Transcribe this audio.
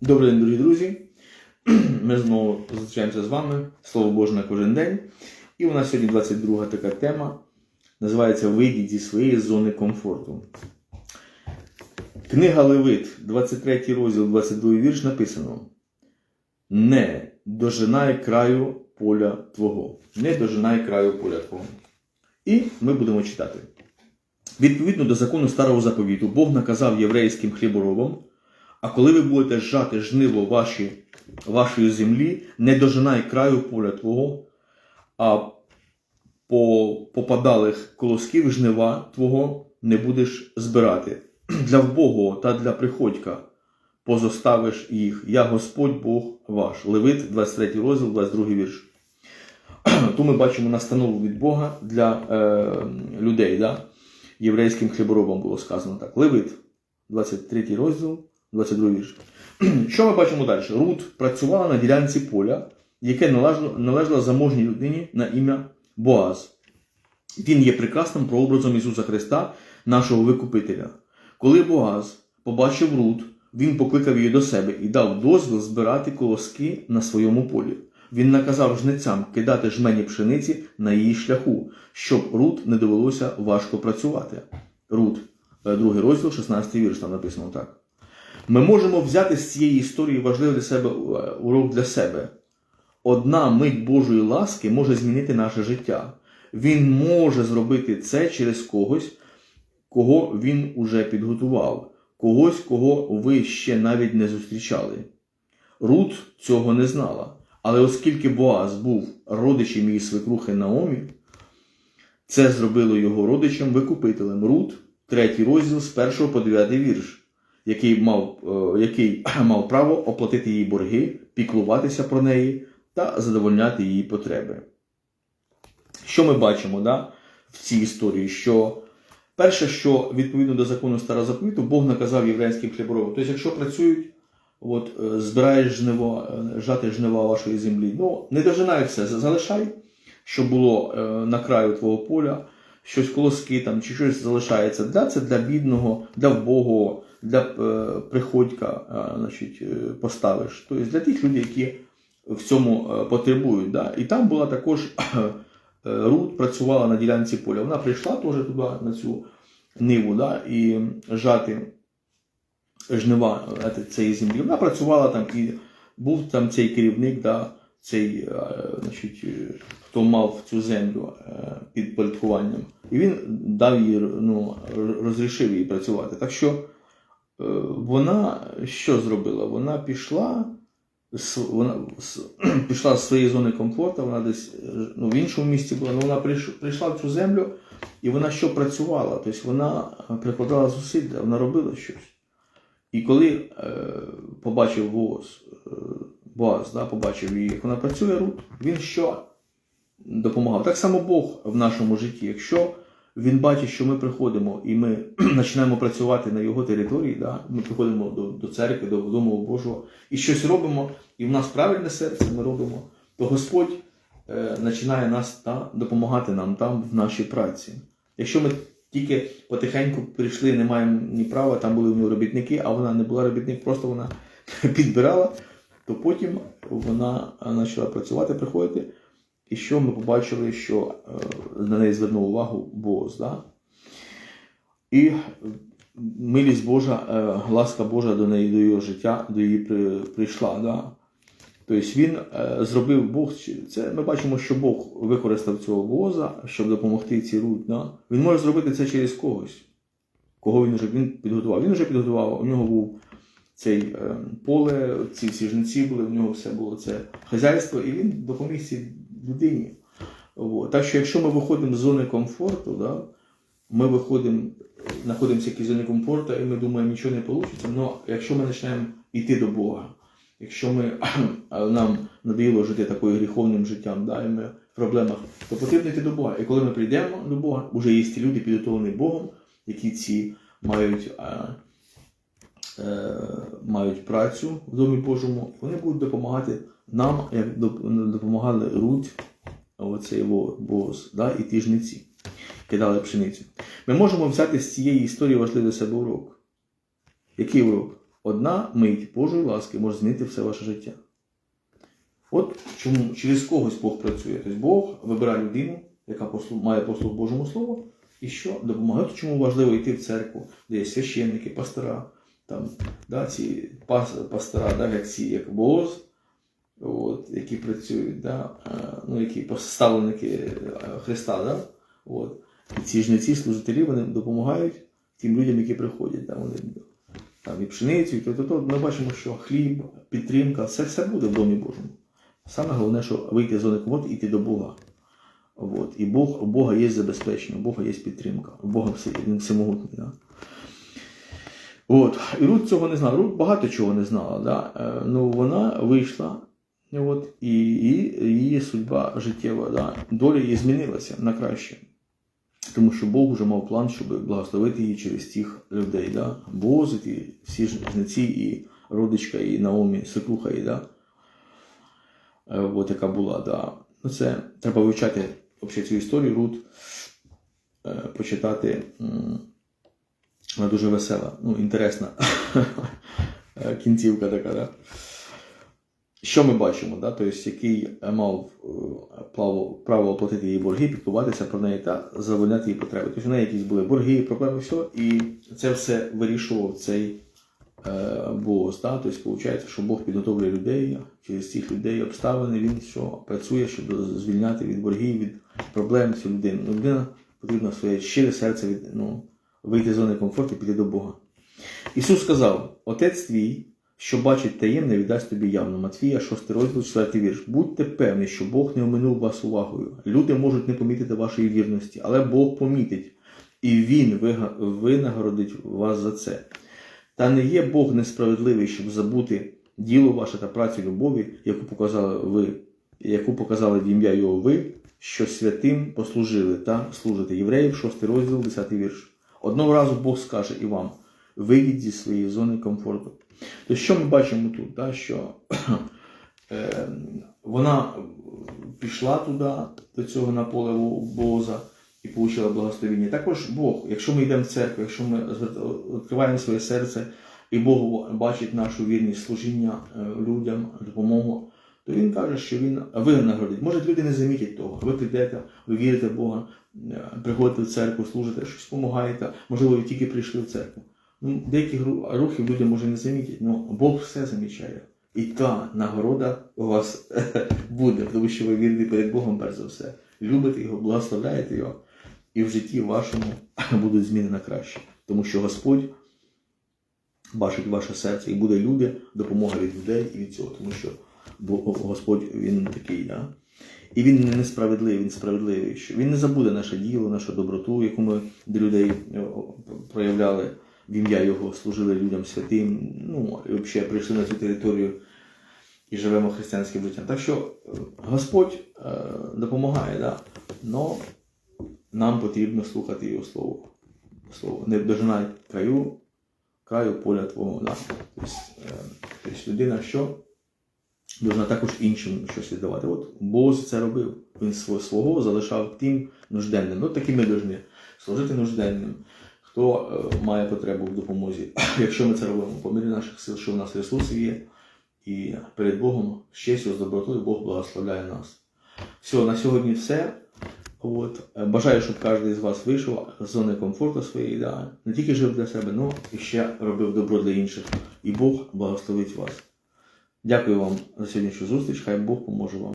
Добрий день, дорогі друзі. Ми знову зустрічаємося з вами. Слово Боже на кожен день. І у нас сьогодні 22 така тема. Називається Вийдіть зі своєї зони комфорту. Книга Левит, 23 розділ, 22 вірш написано: Не дожинай краю поля Твого. Не дожинай краю поля Твого. І ми будемо читати. Відповідно до закону старого заповіту, Бог наказав єврейським хліборобам, а коли ви будете жати жниво ваші, вашої землі, не дожинай краю поля Твого, а по попадалих колосків жнива Твого не будеш збирати. Для вбогого та для приходька позоставиш їх. Я Господь Бог ваш. Левит, 23 розділ, 22 вірш. Тут ми бачимо настанову від Бога для е, людей. Да? Єврейським хліборобам було сказано так. Левит, 23 розділ, 22 вірш. Що ми бачимо далі? Рут працювала на ділянці поля, яке належало, заможній людині на ім'я Боаз. Він є прекрасним прообразом Ісуса Христа, нашого Викупителя. Коли Боаз побачив Рут, він покликав її до себе і дав дозвіл збирати колоски на своєму полі. Він наказав жницям кидати жмені пшениці на її шляху, щоб Рут не довелося важко працювати. Рут, е, другий розділ, 16 вірш, там написано так. Ми можемо взяти з цієї історії важливий для себе е, урок для себе. Одна мить Божої ласки може змінити наше життя. Він може зробити це через когось, кого він уже підготував, когось, кого ви ще навіть не зустрічали. Рут цього не знала. Але оскільки Боаз був родичем її свекрухи Наомі, це зробило його родичем викупителем Рут, третій розділ з 1 по 9 вірш, який мав, е, який мав право оплатити її борги, піклуватися про неї та задовольняти її потреби. Що ми бачимо да, в цій історії? Що перше, що відповідно до закону Старозаповіту, Бог наказав єврейським хліборобам. Тобто, якщо працюють, от, е, збираєш жниво, е, жати жнива вашої землі, ну не дожинай все, залишай, що було на краю твого поля, щось колоски там, чи щось залишається. Для це для бідного, для вбогого, для е, приходька е, значить, е, поставиш. Тобто для тих людей, які в цьому е, потребують. Да? І там була також е, Рут працювала на ділянці поля. Вона прийшла теж туди на цю ниву да? і жати жнива цієї землі. Вона працювала там і був там цей керівник, да? цей, е, значить, е, хто мав цю землю е, під порядкуванням. І він дав їй, ну, розрішив їй працювати. Так що е, вона що зробила? Вона пішла вона пішла з своєї зони комфорту, вона десь е, ну, в іншому місці була, але вона прийшла в цю землю і вона що працювала? Тобто вона прикладала зусилля, вона робила щось. І коли побачив Боаз, Боаз да, побачив її, як вона працює, він що допомагав? Так само Бог в нашому житті. Якщо він бачить, що ми приходимо і ми починаємо працювати на його території, да? ми приходимо до, до церкви, до Дому Божого і щось робимо, і в нас правильне серце ми робимо, то Господь е, починає нас та, допомагати нам там в нашій праці. Якщо ми тільки потихеньку прийшли, не маємо ні права, там були в нього робітники, а вона не була робітник, просто вона підбирала, то потім вона почала працювати, приходити. І що ми побачили, що е, на неї звернув увагу Боз. Да? І милість Божа, е, ласка Божа до неї, до її життя, до її прийшла. Да? Тобто він е, зробив Бог, це ми бачимо, що Бог використав цього Боза, щоб допомогти цій Рут. Да? Він може зробити це через когось, кого він вже він підготував. Він вже підготував, у нього був цей поле, ці всі були, у нього все було це хазяйство, і він допоміг цій людині. От. Так що, якщо ми виходимо з зони комфорту, да, ми виходимо, знаходимося в якійсь зоні комфорту, і ми думаємо, нічого не вийде. Але якщо ми почнемо йти до Бога, якщо ми, нам надоїло жити такою гріховним життям, да, і ми в проблемах, то потрібно йти до Бога. І коли ми прийдемо до Бога, вже є ті люди, підготовлені Богом, які ці мають. Е, мають працю в Домі Божому, вони будуть допомагати нам, як допомагали Руть, оцей во- Боз, да, і ті жниці, кидали пшеницю. Ми можемо взяти з цієї історії важливий для себе урок. Який урок? одна мить Божої ласки може змінити все ваше життя. От чому через когось Бог працює. Тобто Бог вибирає людину, яка має послуг Божому Слову, і що допомагає. Чому важливо йти в церкву, де є священники, пастора, там, да, ці пас, пастора, да, як ці, як Бооз, от, які працюють, да, е, ну, які поставленики е, Христа, да, от. І ці жниці, служителі, вони допомагають тим людям, які приходять. Да, вони, там, і пшеницю, то, то, то. Ми бачимо, що хліб, підтримка, все, все буде в Домі Божому. Саме головне, що вийти з зони комфорту і йти до Бога. От. І Бог, у Бога є забезпечення, у Бога є підтримка, у Бога все, він всемогутній. Да? От. І Рут цього не знала. Рут багато чого не знала. Да? Е, ну, вона вийшла, от, і, її судьба життєва, да? доля її змінилася на краще. Тому що Бог вже мав план, щоб благословити її через тих людей. Да? Бозит, і всі жниці, і родичка, і Наомі, Секуха, і, да? Е, от яка була. Да. Ну, це треба вивчати взагалі цю історію Рут, е, почитати. Вона дуже весела, ну, інтересна Е, кінцівка така. Да? Що ми бачимо? Да? Тобто, який мав е, право, оплатити її борги, піклуватися про неї та задовольняти її потреби. Тобто, у неї якісь були борги, проблеми, все, і це все вирішував цей е, Бог. Да? Тобто, виходить, що Бог підготовлює людей, через цих людей обставини, він що працює, щоб звільняти від боргів, від проблем цю людину. Ну, людина потрібно своє щире серце від, ну, вийти з зони комфорту і піти до Бога. Ісус сказав: Отець твій, що бачить таємне, віддасть тобі явно. Матвія, 6 розділ, 4 вірш. Будьте певні, що Бог не оминув вас увагою. Люди можуть не помітити вашої вірності, але Бог помітить, і Він винагородить вас за це. Та не є Бог несправедливий, щоб забути діло ваше та працю любові, яку показали ви, яку показали в ім'я Його ви, що святим послужили та служите. Євреїв, 6 розділ, 10 вірш. Одного разу Бог скаже і вам: вийдіть зі своєї зони комфорту. То що ми бачимо тут? Да? Що е, вона пішла туди, до цього на поле Боза і отримала благословення. Також Бог, якщо ми йдемо в церкву, якщо ми відкриваємо своє серце, і Бог бачить нашу вірність служіння е, людям, допомогу, то він каже, що він винагородить. Може, люди не замітять того. Ви прийдете, ви вірите в Бога, е, приходите в церкву, служите, щось допомагаєте. Можливо, ви тільки прийшли в церкву. Ну, деякі гру- рухи люди може не замітять, але Бог все замічає. І та нагорода у вас буде, тому що ви вірите перед Богом перш за все. Любите його, благословляєте його, і в житті вашому будуть зміни на краще. Тому що Господь бачить ваше серце і буде люди, допомога від людей і від цього, тому що Бо- Господь він такий, да? І він не несправедливий, він справедливий. Що він не забуде наше діло, нашу доброту, яку ми до людей е, проявляли в ім'я Його, служили людям святим. Ну, і взагалі прийшли на цю територію і живемо християнським життям. Так що е, Господь е, допомагає, да? но нам потрібно слухати Його слово. Слово. Не дожинай краю, краю поля Твого. Да? Тобто, е, тобто людина що? Должна також іншим щось віддавати. От Бог це робив. Він сво- свого залишав тим нужденним. От такі ми повинні служити нужденним. Хто е, має потребу в допомозі. Якщо ми це робимо по мірі наших сил, що в нас ресурси є, і перед Богом з честю, з добротою Бог благословляє нас. Все, на сьогодні все. От. Е, Бажаю, щоб кожен з вас вийшов з зони комфорту своєї, да. не тільки жив для себе, але і ще робив добро для інших. І Бог благословить вас. Дякую вам за сьогоднішню зустріч. Хай Бог поможе вам.